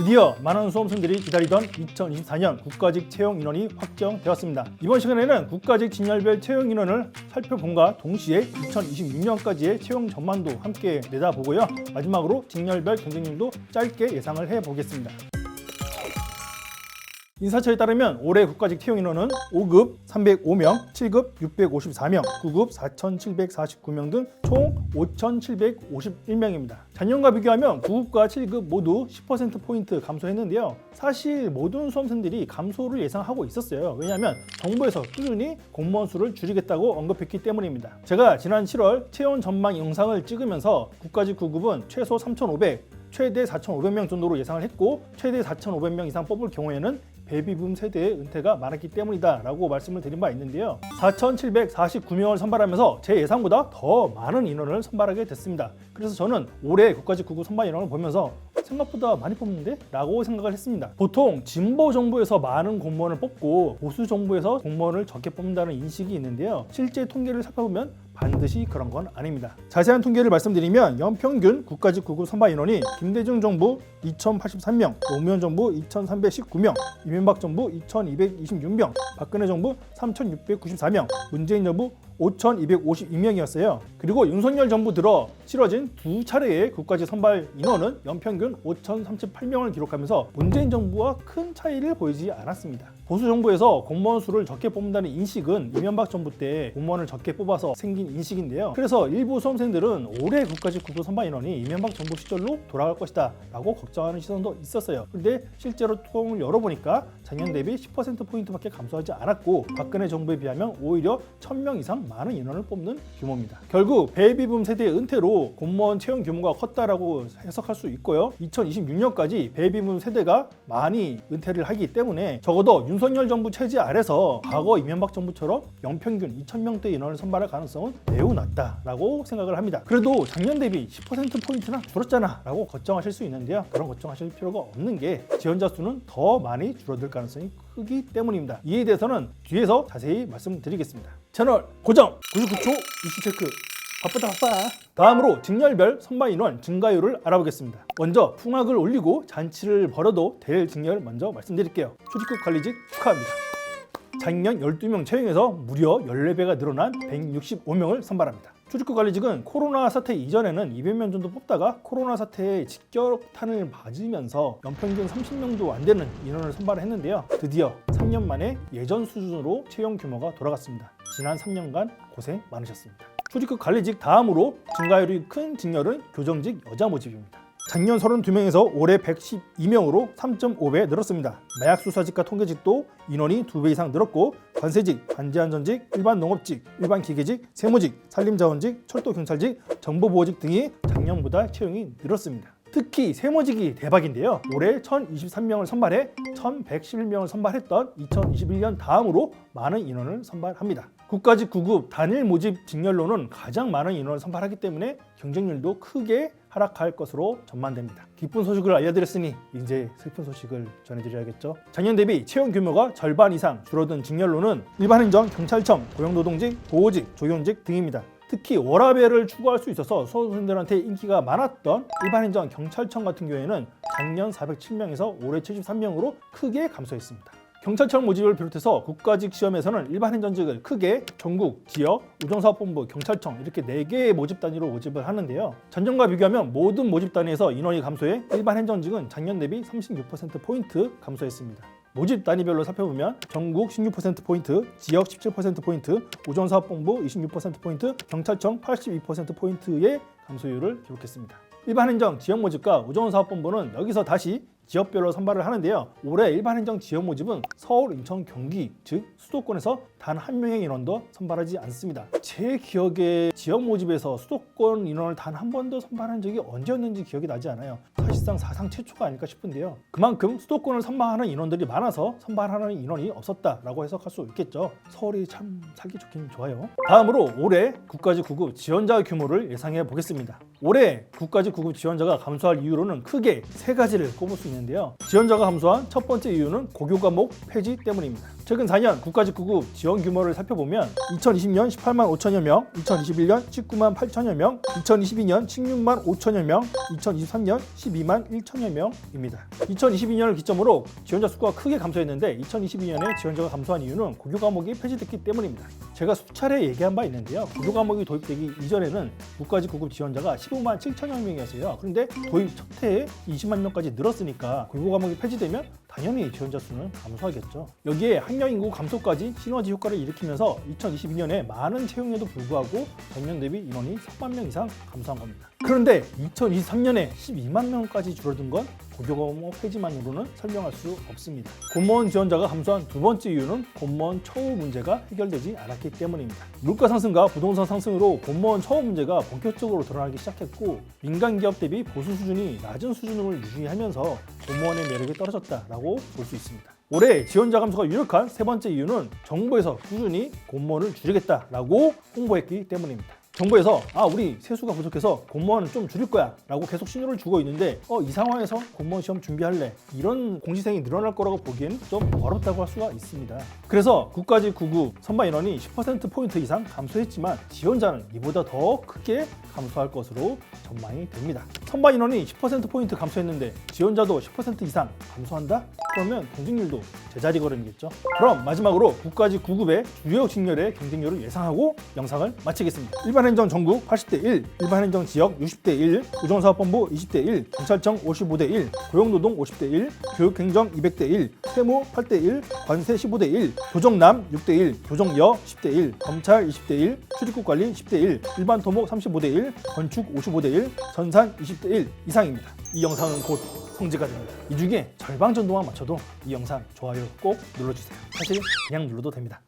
드디어 많은 수험생들이 기다리던 2024년 국가직 채용 인원이 확정되었습니다. 이번 시간에는 국가직 진열별 채용 인원을 살펴본과 동시에 2026년까지의 채용 전망도 함께 내다보고요. 마지막으로 직렬별 경쟁률도 짧게 예상을 해보겠습니다. 인사처에 따르면 올해 국가직 채용 인원은 5급 305명, 7급 654명, 9급 4,749명 등 총 5,751명입니다. 작년과 비교하면 9급과 7급 모두 10%포인트 감소했는데요. 사실 모든 수험생들이 감소를 예상하고 있었어요. 왜냐하면 정부에서 꾸준히 공무원 수를 줄이겠다고 언급했기 때문입니다. 제가 지난 7월 채용 전망 영상을 찍으면서 국가직 9급은 최소 3,500, 최대 4,500명 정도로 예상을 했고 최대 4,500명 이상 뽑을 경우에는 베이비붐 세대의 은퇴가 많았기 때문이다 라고 말씀을 드린 바 있는데요. 4,749명을 선발하면서 제 예상보다 더 많은 인원을 선발하게 됐습니다. 그래서 저는 올해 국가직 구급 선발 인원을 보면서 생각보다 많이 뽑는데? 라고 생각을 했습니다. 보통 진보 정부에서 많은 공무원을 뽑고 보수 정부에서 공무원을 적게 뽑는다는 인식이 있는데요. 실제 통계를 살펴보면 반드시 그런 건 아닙니다. 자세한 통계를 말씀드리면 연평균 국가직 구급 선발 인원이 김대중 정부 2,083명, 노무현 정부 2,319명, 이명박 정부 2,226명, 박근혜 정부 3,694명, 문재인 정부 5,252명이었어요. 그리고 윤석열 정부 들어 치러진 두 차례의 국가직 선발 인원은 연평균 5,038명을 기록하면서 문재인 정부와 큰 차이를 보이지 않았습니다. 보수 정부에서 공무원 수를 적게 뽑는다는 인식은 이명박 정부 때 공무원을 적게 뽑아서 생긴 인식인데요. 그래서 일부 수험생들은 올해 국가직 국부 선발 인원이 이명박 정부 시절로 돌아갈 것이다 라고 걱정하는 시선도 있었어요. 그런데 실제로 통을 열어보니까 작년 대비 10%포인트밖에 감소하지 않았고 박근혜 정부에 비하면 오히려 1000명 이상 많은 인원을 뽑는 규모입니다. 결국 베이비붐 세대의 은퇴로 공무원 채용 규모가 컸다라고 해석할 수 있고요. 2026년까지 베이비붐 세대가 많이 은퇴를 하기 때문에 적어도 윤 석열 정부 체제 아래서 과거 이명박 정부처럼 연평균 2,000명대 인원을 선발할 가능성은 매우 낮다라고 생각을 합니다. 그래도 작년 대비 10%포인트나 줄었잖아 라고 걱정하실 수 있는데요. 그런 걱정하실 필요가 없는 게 지원자 수는 더 많이 줄어들 가능성이 크기 때문입니다. 이에 대해서는 뒤에서 자세히 말씀드리겠습니다. 채널 고정 99초 이슈 체크 바쁘다 바빠 다음으로 직렬별 선발 인원 증가율을 알아보겠습니다 먼저 풍악을 올리고 잔치를 벌여도 될 직렬 먼저 말씀드릴게요 출입국 관리직 축하합니다 작년 12명 채용해서 무려 14배가 늘어난 165명을 선발합니다 출입국 관리직은 코로나 사태 이전에는 200명 정도 뽑다가 코로나 사태에 직격탄을 맞으면서 연평균 30명도 안 되는 인원을 선발했는데요. 드디어 3년 만에 예전 수준으로 채용 규모가 돌아갔습니다. 지난 3년간 고생 많으셨습니다. 출입국 관리직 다음으로 증가율이 큰 직렬은 교정직 여자 모집입니다. 작년 32명에서 올해 112명으로 3.5배 늘었습니다. 마약 수사직과 통계직도 인원이 2배 이상 늘었고 관세직, 관제안전직, 일반 농업직, 일반 기계직, 세무직, 산림자원직, 철도경찰직, 정보보호직 등이 작년보다 채용이 늘었습니다. 특히 세무직이 대박인데요. 올해 1023명을 선발해 1111명을 선발했던 2021년 다음으로 많은 인원을 선발합니다. 국가직 9급 단일 모집 직렬로는 가장 많은 인원을 선발하기 때문에 경쟁률도 크게 하락할 것으로 전망됩니다. 기쁜 소식을 알려드렸으니 이제 슬픈 소식을 전해드려야겠죠. 작년 대비 채용 규모가 절반 이상 줄어든 직렬로는 일반행정, 경찰청, 고용노동직, 보호직, 조용직 등입니다. 특히 워라밸을 추구할 수 있어서 수험생들한테 인기가 많았던 일반행정 경찰청 같은 경우에는 작년 407명에서 올해 73명으로 크게 감소했습니다. 경찰청 모집을 비롯해서 국가직 시험에서는 일반 행정직을 크게 전국, 지역, 우정사업본부, 경찰청 이렇게 4개의 모집 단위로 모집을 하는데요. 전년과 비교하면 모든 모집 단위에서 인원이 감소해 일반 행정직은 작년 대비 36%포인트 감소했습니다. 모집 단위별로 살펴보면 전국 16%포인트, 지역 17%포인트, 우정사업본부 26%포인트, 경찰청 82%포인트의 감소율을 기록했습니다. 일반행정 지역 모집과 우정사업본부는 여기서 다시 지역별로 선발을 하는데요. 올해 일반행정 지역 모집은 서울, 인천, 경기 즉 수도권에서 단 한 명의 인원도 선발하지 않습니다. 제 기억에 지역 모집에서 수도권 인원을 단 한 번도 선발한 적이 언제였는지 기억이 나지 않아요. 사실상 사상 최초가 아닐까 싶은데요. 그만큼 수도권을 선발하는 인원들이 많아서 선발하는 인원이 없었다라고 해석할 수 있겠죠. 서울이 참 살기 좋긴 좋아요. 다음으로 올해 국가직 구급 지원자 규모를 예상해 보겠습니다. 올해 국가직 구급 지원자가 감소할 이유로는 크게 세 가지를 꼽을 수 있는데요. 지원자가 감소한 첫 번째 이유는 고교 과목 폐지 때문입니다. 최근 4년 국가직 구급 지원 규모를 살펴보면 2020년 18만 5천여 명, 2021년 19만 8천여 명, 2022년 16만 5천여 명, 2023년 12만 1천여 명입니다. 2022년을 기점으로 지원자 수가 크게 감소했는데 2022년에 지원자가 감소한 이유는 고교 과목이 폐지됐기 때문입니다. 제가 수차례 얘기한 바 있는데요. 고교 과목이 도입되기 이전에는 국가직 구급 지원자가 15만 7천여 명이었어요. 그런데 도입 첫 해에 20만 명까지 늘었으니까 고교 과목이 폐지되면 당연히 지원자 수는 감소하겠죠. 여기에 학령 인구 감소까지 시너지 효과를 일으키면서 2022년에 많은 채용에도 불구하고 전년 대비 인원이 3만 명 이상 감소한 겁니다. 그런데 2023년에 12만 명까지 줄어든 건 고교 과목 폐지만으로는 설명할 수 없습니다. 공무원 지원자가 감소한 두 번째 이유는 공무원 처우 문제가 해결되지 않았기 때문입니다. 물가 상승과 부동산 상승으로 공무원 처우 문제가 본격적으로 드러나기 시작했고 민간 기업 대비 보수 수준이 낮은 수준을 유지하면서 공무원의 매력이 떨어졌다라고 볼 수 있습니다. 올해 지원자 감소가 유력한 세 번째 이유는 정부에서 꾸준히 공무원을 줄이겠다라고 홍보했기 때문입니다. 정부에서 아 우리 세수가 부족해서 공무원은 좀 줄일 거야 라고 계속 신호를 주고 있는데 어, 이 상황에서 공무원 시험 준비할래? 이런 공시생이 늘어날 거라고 보기엔 좀 어렵다고 할 수가 있습니다. 그래서 국가직 구급 선발 인원이 10%포인트 이상 감소했지만 지원자는 이보다 더 크게 감소할 것으로 전망이 됩니다. 선발 인원이 10%포인트 감소했는데 지원자도 10% 이상 감소한다? 그러면 경쟁률도 제자리 걸음이겠죠? 그럼 마지막으로 국가직 구급의 주요 직렬의 경쟁률을 예상하고 영상을 마치겠습니다. 일반 행정 전국 80대 1, 일반 행정 지역 60대 1, 우정사업본부 20대 1, 경찰청 55대 1, 고용노동 50대 1, 교육행정 200대 1, 세무 8대 1, 관세 15대 1, 교정남 6대 1, 교정여 10대 1, 검찰 20대 1, 출입국 관리 10대 1, 일반 토목 35대 1, 건축 55대 1, 전산 20대 1 이상입니다. 이 영상은 곧 성지가 됩니다. 이 중에 절반 정도만 맞춰도 이 영상 좋아요 꼭 눌러주세요. 사실 그냥 눌러도 됩니다.